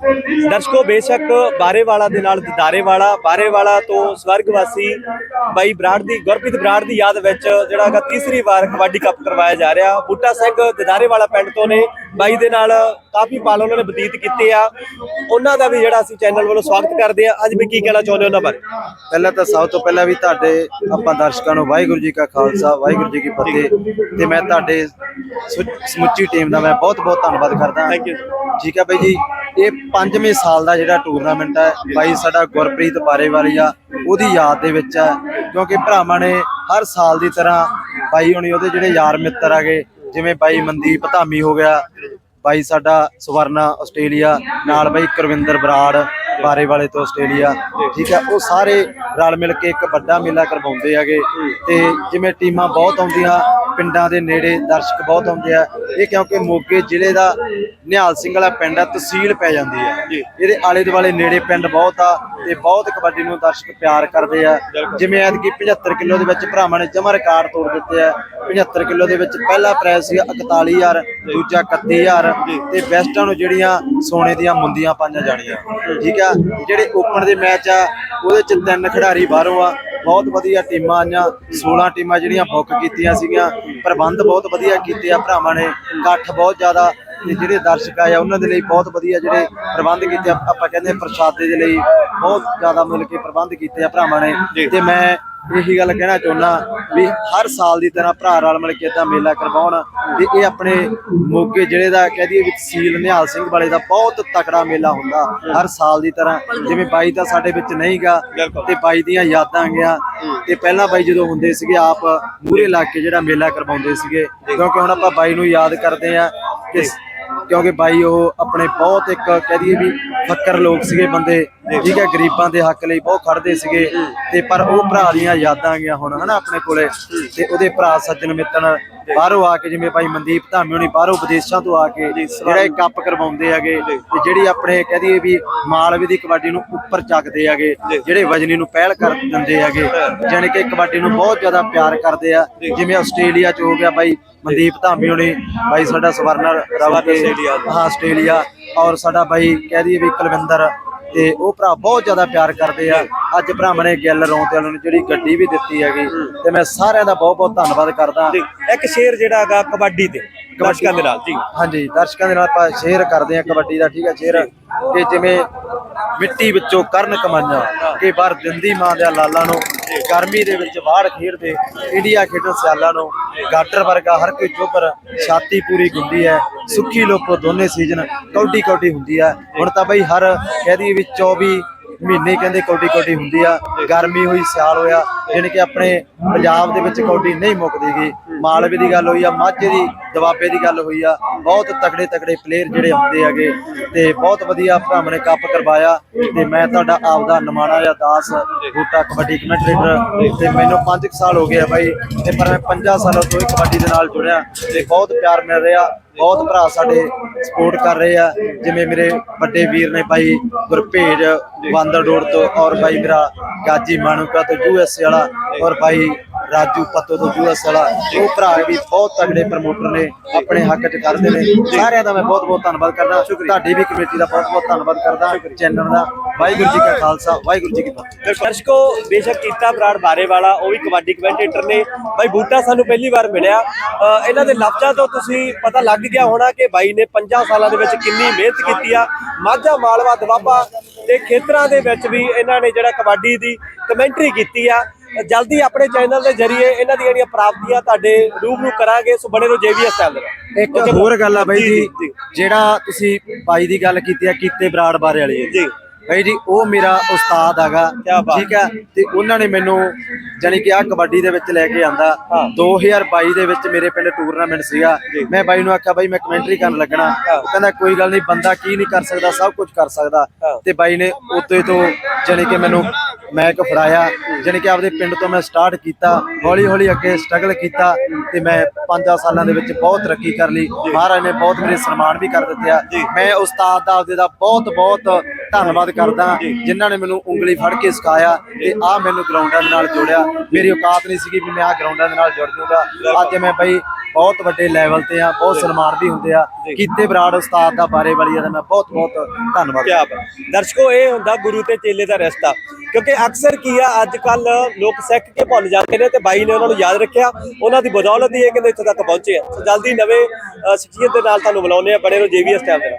ਦਰਸ਼ਕੋ ਬੇਸ਼ੱਕ ਬਾਰੇਵਾਲਾ ਦੇ ਨਾਲ ਦਿਦਾਰੇਵਾਲਾ ਬਾਰੇਵਾਲਾ ਤੋਂ ਸਵਰਗਵਾਸੀ ਬਾਈ ਬਰਾੜ ਦੀ ਗੁਰਪ੍ਰੀਤ ਬਰਾੜ ਦੀ ਯਾਦ ਵਿੱਚ ਜਿਹੜਾ ਹੈਗਾ ਤੀਸਰੀ ਵਾਰ ਕਬੱਡੀ ਕੱਪ ਕਰਵਾਇਆ ਜਾ ਰਿਹਾ। ਬੂਟਾ ਸਿੰਘ ਦਿਦਾਰੇਵਾਲਾ ਪਿੰਡ ਤੋਂ ਨੇ ਬਾਈ ਦੇ ਨਾਲ ਕਾਫੀ ਪਲ ਉਹਨਾਂ ਨੇ ਬਤੀਤ ਕੀਤੇ ਆ। ਉਹਨਾਂ ਦਾ ਵੀ ਜਿਹੜਾ ਅਸੀਂ ਚੈਨਲ ਵੱਲੋਂ ਸਵਾਗਤ ਕਰਦੇ ਆ। ਅੱਜ ਵੀ ਕੀ ਕਹਿਣਾ ਚਾਹੁੰਦੇ ਉਹਨਾਂ ਬਾਰੇ? ਪਹਿਲਾਂ ਤਾਂ ਸਭ ਤੋਂ ਪਹਿਲਾਂ ਵੀ ਤੁਹਾਡੇ ਆਪਾਂ ਦਰਸ਼ਕਾਂ ਨੂੰ ਵਾਹਿਗੁਰੂ ਜੀ ਕਾ ਖਾਲਸਾ ਵਾਹਿਗੁਰੂ ਜੀ ਕੀ ਫਤਿਹ। ਤੇ ਮੈਂ ਤੁਹਾਡੇ ਸਮੁੱਚੀ ਟੀਮ ਦਾ ਮੈਂ ਬਹੁਤ ਬਹੁਤ ਧੰਨਵਾਦ ਕਰਦਾ Thank you. ਠੀਕ ਹੈ ਬਾਈ ਜੀ। ਇਹ ਪੰਜਵੇਂ ਸਾਲ ਦਾ ਜਿਹੜਾ ਟੂਰਨਾਮੈਂਟ ਹੈ, ਬਾਈ ਸਾਡਾ ਗੁਰਪ੍ਰੀਤ ਬਾਰੇਵਾਲੀ ਆ ਉਹਦੀ ਯਾਦ ਦੇ ਵਿੱਚ ਹੈ, ਕਿਉਂਕਿ ਭਰਾਵਾਂ ਨੇ ਹਰ ਸਾਲ ਦੀ ਤਰ੍ਹਾਂ ਬਾਈ ਹੁਣੀ ਉਹਦੇ ਜਿਹੜੇ ਯਾਰ ਮਿੱਤਰ ਆਗੇ ਜਿਵੇਂ ਬਾਈ ਮਨਦੀਪ ਧਾਮੀ ਹੋ ਗਿਆ, ਬਾਈ ਸਾਡਾ ਸਵਰਨਾ ਆਸਟ੍ਰੇਲੀਆ, ਨਾਲ ਬਾਈ ਕਰਵਿੰਦਰ ਬਰਾੜ ਬਾਰੇ ਵਾਲੇ ਤੋਂ ਆਸਟ੍ਰੇਲੀਆ, ਠੀਕ ਹੈ, ਉਹ ਸਾਰੇ ਰਲ ਮਿਲ ਕੇ ਇੱਕ ਵੱਡਾ ਮੇਲਾ ਕਰਵਾਉਂਦੇ ਹੈਗੇ ਤੇ ਜਿਵੇਂ ਟੀਮਾਂ ਬਹੁਤ ਆਉਂਦੀਆਂ ਪਿੰਡਾਂ ਦੇ ਨੇੜੇ ਦਰਸ਼ਕ ਬਹੁਤ ਆਉਂਦੇ ਆ ਇਹ ਕਿਉਂਕਿ ਮੋਗੇ ਜ਼ਿਲ੍ਹੇ ਦਾ ਨਿਹਾਲ ਸਿੰਘ ਵਾਲਾ ਪਿੰਡ ਆ ਤਹਿਸੀਲ ਪੈ ਜਾਂਦੀ ਹੈ ਇਹਦੇ ਆਲੇ ਦੁਆਲੇ ਨੇੜੇ ਪਿੰਡ ਬਹੁਤ ਆ ਤੇ ਬਹੁਤ ਕਬੱਡੀ ਨੂੰ ਦਰਸ਼ਕ ਪਿਆਰ ਕਰਦੇ ਆ। ਜਿਵੇਂ ਐਤਕੀ 75 ਕਿਲੋ ਦੇ ਵਿੱਚ ਭਰਾਵਾਂ ਨੇ ਜਮਾ ਰਿਕਾਰਡ ਤੋੜ ਦਿੱਤੇ ਆ। 75 ਕਿਲੋ ਦੇ ਵਿੱਚ ਪਹਿਲਾ ਪ੍ਰਾਈਜ਼ ਸੀ 41000 ਦੂਜਾ 31000 ਤੇ ਬੈਸਟਾਂ ਨੂੰ ਜਿਹੜੀਆਂ ਸੋਨੇ ਦੀਆਂ ਮੁੰਦੀਆਂ ਪਾਈਆਂ ਜਾਣੀਆਂ। ਠੀਕ ਆ? ਜਿਹੜੇ ਓਪਨ ਦੇ ਮੈਚ ਆ ਉਹਦੇ ਚ ਤਿੰਨ ਖਿਡਾਰੀ ਬਾਹਰੋਂ ਆ। ਬਹੁਤ ਵਧੀਆ ਟੀਮਾਂ ਆਈਆਂ। 16 ਟੀਮਾਂ ਜਿਹੜੀਆਂ ਬੁੱਕ ਕੀਤੀਆਂ ਸੀਗੀਆਂ। ਪ੍ਰਬੰਧ ਬਹੁਤ ਵਧੀਆ ਕੀਤੇ ਆ। ਭਰਾਵਾਂ ਨੇ। ਇਕੱਠ ਬਹੁਤ ਜ਼ਿਆਦਾ ਤੇ ਜਿਹੜੇ ਦਰਸ਼ਕ ਆਏ ਆ ਉਹਨਾਂ ਦੇ ਲਈ ਬਹੁਤ ਵਧੀਆ ਜਿਹੜੇ ਪ੍ਰਬੰਧ ਕੀਤੇ ਆ ਆਪਾਂ ਕਹਿੰਦੇ ਆ ਪ੍ਰਸ਼ਾਦੇ ਦੇ ਲਈ ਬਹੁਤ ਜ਼ਿਆਦਾ ਮਿਲ ਕੇ ਪ੍ਰਬੰਧ ਕੀਤੇ ਆ ਭਰਾਵਾਂ ਨੇ। ਤੇ ਮੈਂ ਇਹੀ ਗੱਲ ਕਹਿਣਾ ਚਾਹੁੰਦਾ ਵੀ ਹਰ ਸਾਲ ਦੀ ਤਰ੍ਹਾਂ ਭਰਾ ਰਲ ਮਿਲ ਕੇ ਤਾਂ ਮੇਲਾ ਕਰਵਾਉਣ ਤੇ ਇਹ ਆਪਣੇ ਮੋਗੇ ਜ਼ਿਲ੍ਹੇ ਦਾ ਕਹਿ ਦਈਏ ਵੀ ਤਹਿਸੀਲ ਨਿਹਾਲ ਸਿੰਘ ਵਾਲੇ ਦਾ ਬਹੁਤ ਤਕੜਾ ਮੇਲਾ ਹੁੰਦਾ ਹਰ ਸਾਲ ਦੀ ਤਰ੍ਹਾਂ। ਜਿਵੇਂ ਬਾਈ ਤਾਂ ਸਾਡੇ ਵਿੱਚ ਨਹੀਂਗਾ ਤੇ ਬਾਈ ਦੀਆਂ ਯਾਦਾਂ ਗਿਆ ਤੇ ਪਹਿਲਾਂ ਬਾਈ ਜਦੋਂ ਹੁੰਦੇ ਸੀਗੇ ਆਪ ਮੂਰੇ ਲਾ ਕੇ ਜਿਹੜਾ ਮੇਲਾ ਕਰਵਾਉਂਦੇ ਸੀਗੇ ਕਿਉਂਕਿ ਹੁਣ ਆਪਾਂ ਬਾਈ ਨੂੰ ਯਾਦ ਕਰਦੇ ਆ ਕਿ ਕਿਉਂਕਿ ਬਾਈ ਉਹ ਆਪਣੇ ਬਹੁਤ ਇੱਕ ਕਹਿ ਦਈਏ ਵੀ ਫੱਕਰ ਲੋਕ ਸੀਗੇ ਬੰਦੇ ਠੀਕ ਹੈ ਗਰੀਬਾਂ ਦੇ ਹੱਕ ਲਈ ਬਹੁਤ ਖੜਦੇ ਸੀਗੇ। ਤੇ ਪਰ ਉਹ ਭਰਾ ਦੀਆਂ ਯਾਦਾਂ ਗਿਆ ਹੁਣ ਹਨਾ ਆਪਣੇ ਕੋਲੇ। ਤੇ ਉਹਦੇ ਭਰਾ ਸੱਜਣ ਮਿੱਤਰ ਬਾਹਰੋਂ ਆ ਕੇ ਜਿਵੇਂ ਬਾਈ ਮਨਦੀਪ ਧਾਮੀ ਹੋਣੀ ਬਾਹਰੋਂ ਵਿਦੇਸ਼ਾਂ ਤੋਂ ਆ ਕੇ ਜਿਹੜਾ ਇਹ ਕੱਪ ਕਰਵਾਉਂਦੇ ਹੈਗੇ ਤੇ ਜਿਹੜੀ ਆਪਣੇ ਕਹਿ ਦਈਏ ਵੀ ਮਾਲਵੇ ਦੀ ਕਬੱਡੀ ਨੂੰ ਉੱਪਰ ਚੱਕਦੇ ਹੈਗੇ ਜਿਹੜੇ ਵਜਨੀ ਨੂੰ ਪਹਿਲ ਕਰ ਦਿੰਦੇ ਹੈਗੇ ਜਾਣੀ ਕਿ ਕਬੱਡੀ ਨੂੰ ਬਹੁਤ ਜ਼ਿਆਦਾ ਪਿਆਰ ਕਰਦੇ ਆ। ਜਿਵੇਂ ਆਸਟ੍ਰੇਲੀਆ ਚ ਹੋ ਗਿਆ ਬਾਈ ਮਨਦੀਪ ਧਾਮੀ ਹੋਣੀ ਬਾਈ ਸਾਡਾ ਸਵਰਨਰ ਰਵਾ ਹਾਂ ਆਸਟ੍ਰੇਲੀਆ। ਔਰ ਸਾਡਾ ਬਾਈ ਕਹਿ ਦਈਏ ਵੀ ਕੁਲਵਿੰਦਰ ਤੇ ਉਹ ਭਰਾ ਬਹੁਤ ਜ਼ਿਆਦਾ ਪਿਆਰ ਕਰਦੇ ਆ। ਅੱਜ ਭਰਾਵਾਂ ਨੇ ਗਿੱਲ ਰੌਂਤੇ ਵਾਲਿਆਂ ਨੂੰ ਜਿਹੜੀ ਗੱਡੀ ਵੀ ਦਿੱਤੀ ਹੈਗੀ ਤੇ ਮੈਂ ਸਾਰਿਆਂ ਦਾ ਬਹੁਤ ਬਹੁਤ ਧੰਨਵਾਦ ਕਰਦਾ। ਇੱਕ ਸ਼ੇਰ ਜਿਹੜਾ ਹੈਗਾ ਕਬੱਡੀ ਤੇ ਦਰਸ਼ਕਾਂ ਦੇ ਨਾਲ ਜੀ। ਹਾਂਜੀ ਦਰਸ਼ਕਾਂ ਦੇ ਨਾਲ ਆਪਾਂ ਸ਼ੇਅਰ ਕਰਦੇ ਹਾਂ ਕਬੱਡੀ ਦਾ ਠੀਕ ਹੈ ਸ਼ੇਅਰ ਕਿ ਜਿਵੇਂ ਮਿੱਟੀ ਵਿੱਚੋਂ ਕਰਨ ਕਮਾਈਆਂ ਕਿ ਬਾਹਰ ਦਿੰਦੀ ਮਾਂ ਦੇ ਲਾਲਾਂ ਨੂੰ ਗਰਮੀ ਦੇ ਵਿੱਚ ਬਾਹਰ ਖੇਡਦੇ ਇੰਡੀਆ ਖੇਡਣ ਸਿਆਲਾਂ ਨੂੰ ਗਾਟਰ ਵਰਗਾ ਹਰ ਕੋਈ ਚੋਬਰ ਛਾਤੀ ਪੂਰੀ ਗੁੰਦੀ ਹੈ ਸੁੱਖੀ ਲੋਕੋ ਦੋਨੇ ਸੀਜ਼ਨ ਕੌਡੀ ਕੌਡੀ ਹੁੰਦੀ ਆ। ਹੁਣ ਤਾਂ ਬਈ ਹਰ ਕਹਦੀ ਵੀ 24 ਮਹੀਨੇ ਕਹਿੰਦੇ ਕੌਡੀ ਕੌਡੀ ਹੁੰਦੀ ਆ। ਗਰਮੀ ਹੋਈ, ਸਿਆਲ ਹੋਇਆ, ਜਾਣੀ ਕਿ ਆਪਣੇ ਪੰਜਾਬ ਦੇ ਵਿੱਚ ਕੌਡੀ ਨਹੀਂ ਮੁੱਕਦੀਗੀ। ਮਾਲਵੇ ਦੀ ਗੱਲ ਹੋਈ ਆ, ਮਾਝੇ ਦੀ ਦਵਾਬੇ ਦੀ ਗੱਲ ਹੋਈ ਆ। ਬਹੁਤ ਤਕੜੇ ਤਕੜੇ ਪਲੇਅਰ ਜਿਹੜੇ ਹੁੰਦੇ ਹੈਗੇ ਤੇ ਬਹੁਤ ਵਧੀਆ ਭਰਾਵਾਂ ਨੇ ਕੱਪ ਕਰਵਾਇਆ। ਤੇ ਮੈਂ ਤੁਹਾਡਾ ਆਪਦਾ ਨਮਾਣਾ ਜਾਂ ਦਾਸ, ਬੂਟਾ ਕਬੱਡੀ ਕਮੈਂਟਰੇਟਰ। ਤੇ ਮੈਨੂੰ 5 ਸਾਲ ਹੋ ਗਏ ਆ ਬਾਈ, ਤੇ ਪਰ ਮੈਂ 5 ਸਾਲਾਂ ਤੋਂ ਇਹ ਕਬੱਡੀ ਦੇ ਨਾਲ ਜੁੜਿਆ। ਤੇ ਬਹੁਤ ਪਿਆਰ ਮਿਲ ਰਿਹਾ। ਬਹੁਤ ਭਰਾ ਸਾਡੇ ਸਪੋਰਟ ਕਰ ਰਹੇ ਆ। ਜਿਵੇਂ ਮੇਰੇ ਵੱਡੇ ਵੀਰ ਨੇ ਭਾਈ ਗੁਰਭੇਜ ਬਾਂਦਰ ਰੋਡ ਤੋਂ ਔਰ ਭਾਈ ਮੇਰਾ ਗਾਜੀ ਮਾਨੂਕਾ ਤੋਂ ਯੂਐਸਏ ਵਾਲਾ ਔਰ ਭਾਈ ਰਾਜੂ ਪੱਤੋ ਤੋਂ ਯੂਐਸ ਵਾਲਾ ਉਹ ਭਰਾ ਵੀ ਬਹੁਤ ਤਗੜੇ ਪ੍ਰਮੋਟਰ ਨੇ, ਆਪਣੇ ਹੱਕ 'ਚ ਕਰਦੇ ਨੇ। ਸਾਰਿਆਂ ਦਾ ਮੈਂ ਬਹੁਤ ਬਹੁਤ ਧੰਨਵਾਦ ਕਰਦਾ। ਤੁਹਾਡੀ ਵੀ ਕਮੇਟੀ ਦਾ ਬਹੁਤ ਬਹੁਤ ਧੰਨਵਾਦ ਕਰਦਾ, ਚੈਨਲ ਦਾ। ਵਾਹਿਗੁਰੂ ਜੀ ਕਾ ਖਾਲਸਾ, ਵਾਹਿਗੁਰੂ ਜੀ ਕੀ ਫਤਿਹ। ਦਰਸ਼ਕੋ, ਬੇਸ਼ੱਕ ਕੀਤਾ ਬਰਾੜ ਬਾਰੇ ਵਾਲਾ ਉਹ ਵੀ ਕਬੱਡੀ ਕਮੈਂਟੇਟਰ ਨੇ। ਬਾਈ, ਬੂਟਾ ਸਾਨੂੰ ਪਹਿਲੀ ਵਾਰ ਮਿਲਿਆ। ਇਹਨਾਂ ਦੇ ਲਫ਼ਜ਼ਾਂ ਤੋਂ ਤੁਸੀਂ ਪਤਾ ਲੱਗ ਗਿਆ ਹੋਣਾ ਕਿ ਬਾਈ ਨੇ 50 ਸਾਲਾਂ ਦੇ ਵਿੱਚ ਕਿੰਨੀ ਮਿਹਨਤ ਕੀਤੀ ਆ। ਮਾਝਾ, ਮਾਲਵਾ, ਦਵਾਬਾ ਤੇ ਖੇਤਰਾਂ ਦੇ ਵਿੱਚ ਵੀ ਇਹਨਾਂ ਨੇ ਜਿਹੜਾ ਕਬੱਡੀ ਦੀ ਕਮੈਂਟਰੀ ਕੀਤੀ ਆ। ਜਲਦੀ ਆਪਣੇ ਚੈਨਲ ਦੇ ਜ਼ਰੀਏ ਇਹਨਾਂ ਦੀਆਂ ਜਿਹੜੀਆਂ ਪ੍ਰਾਪਤੀਆਂ ਤੁਹਾਡੇ ਰੂਬਰੂ ਕਰਾਂਗੇ ਸੋ ਬਣੇ ਰਹੋ ਜੇਵੀਐਸ ਚੈਨਲ ਇੱਕ ਹੋਰ ਗੱਲ ਆ ਬਾਈ ਜੀ ਜਿਹੜਾ ਤੁਸੀਂ ਬਾਈ ਦੀ ਗੱਲ ਕੀਤੀ ਆ ਕੀਤੇ ਬਰਾੜ ਬਾਰੇ ਵਾਲੀ। ਜੀ। ਬਾਈ ਜੀ ਉਹ ਮੇਰਾ ਉਸਤਾਦ ਹੈਗਾ। ਠੀਕ ਹੈ ਤੇ ਉਹਨਾਂ ਨੇ ਮੈਨੂੰ ਜਾਨੀ ਕਿ ਆ ਕਬੱਡੀ ਦੇ ਵਿੱਚ ਲੈ ਕੇ ਆਂਦਾ। ਹਾਂ। 2022 ਦੇ ਵਿੱਚ ਮੇਰੇ ਪਿੰਡ ਟੂਰਨਾਮੈਂਟ ਸੀਗਾ। ਮੈਂ ਬਾਈ ਨੂੰ ਆਖਿਆ ਬਾਈ ਮੈਂ ਕਮੈਂਟਰੀ ਕਰਨ ਲੱਗਣਾ। ਉਹ ਕਹਿੰਦਾ ਕੋਈ ਗੱਲ ਨਹੀਂ ਬੰਦਾ ਕੀ ਨਹੀਂ ਕਰ ਸਕਦਾ ਸਭ ਕੁਝ ਕਰ ਸਕਦਾ। ਤੇ ਬਾਈ ਨੇ ਉੱਤੇ ਤੋਂ ਜਾਨੀ ਕਿ ਮੈਨੂੰ ਮੈਕ ਫੜਾਇਆ ਜਾਨੀ ਕਿ ਆਪਦੇ ਪਿੰਡ ਤੋਂ ਮੈਂ ਸਟਾਰਟ ਕੀਤਾ ਹੌਲੀ ਹੌਲੀ ਅੱਗੇ ਸਟਰਗਲ ਕੀਤਾ ਤੇ ਮੈਂ 5 ਸਾਲਾਂ ਦੇ ਵਿੱਚ ਬਹੁਤ ਤਰੱਕੀ ਕਰ ਲਈ। ਮਹਾਰਾਜ ਨੇ ਬਹੁਤ ਮੇਰੇ ਸਨਮਾਨ ਵੀ ਕਰ ਦਿੱਤੇ ਆ। ਮੈਂ ਉਸਤਾਦ ਦਾ ਆਪਦੇ ਦਾ ਬਹੁਤ ਬਹੁਤ ਧੰਨਵਾਦ ਕਰਦਾ ਜਿਨ੍ਹਾਂ ਨੇ ਮੈਨੂੰ ਉਂਗਲੀ ਫੜ ਕੇ ਸਿਖਾਇਆ ਤੇ ਆ ਮੈਨੂੰ ਗਰਾਊਂਡਾਂ ਦੇ ਨਾਲ ਜੋੜਿਆ। ਮੇਰੀ ਔਕਾਤ ਨਹੀਂ ਸੀਗੀ ਵੀ ਮੈਂ ਆ ਗਰਾਊਂਡਾਂ ਦੇ ਨਾਲ ਜੁੜ ਜੂਗਾ। ਅੱਜ ਮੈਂ ਬਈ ਬਹੁਤ ਵੱਡੇ ਲੈਵਲ ਤੇ ਆ ਬਹੁਤ ਸਨਮਾਨ ਵੀ ਹੁੰਦੇ ਆ। ਕੀਤੇ ਬਰਾੜ ਉਸਤਾਦ ਦਾ ਬਾਰੇ ਵਾਲੀ ਦਾ ਮੈਂ ਬਹੁਤ ਬਹੁਤ ਧੰਨਵਾਦ ਕਿਆ ਬਾਤ। ਦਰਸ਼ਕੋ ਇਹ ਹੁੰਦਾ ਗੁਰੂ ਤੇ ਚੇਲੇ ਦਾ ਰਿਸ਼ਤਾ। ਕਿਉਂਕਿ ਅਕਸਰ ਕੀ ਆ ਅੱਜ ਕੱਲ ਲੋਕ ਸਿੱਖ ਕੇ ਭੁੱਲ ਜਾਂਦੇ ਨੇ ਤੇ ਬਾਈ ਨੇ ਉਹਨਾਂ ਨੂੰ ਯਾਦ ਰੱਖਿਆ। ਉਹਨਾਂ ਦੀ ਬਦੌਲਤ ਹੀ ਇਹ ਕਹਿੰਦੇ ਇੱਥੇ ਤੱਕ ਪਹੁੰਚੇ ਆ। ਸੋ ਜਲਦੀ ਨਵੇਂ ਸ਼ਖਸੀਅਤ ਦੇ ਨਾਲ ਤੁਹਾਨੂੰ ਬੁਲਾਉਂਦੇ ਆ ਬਣੇ ਰਹੋ ਜੀਵੀਐਸ ਟਾਈਮ ਦੇ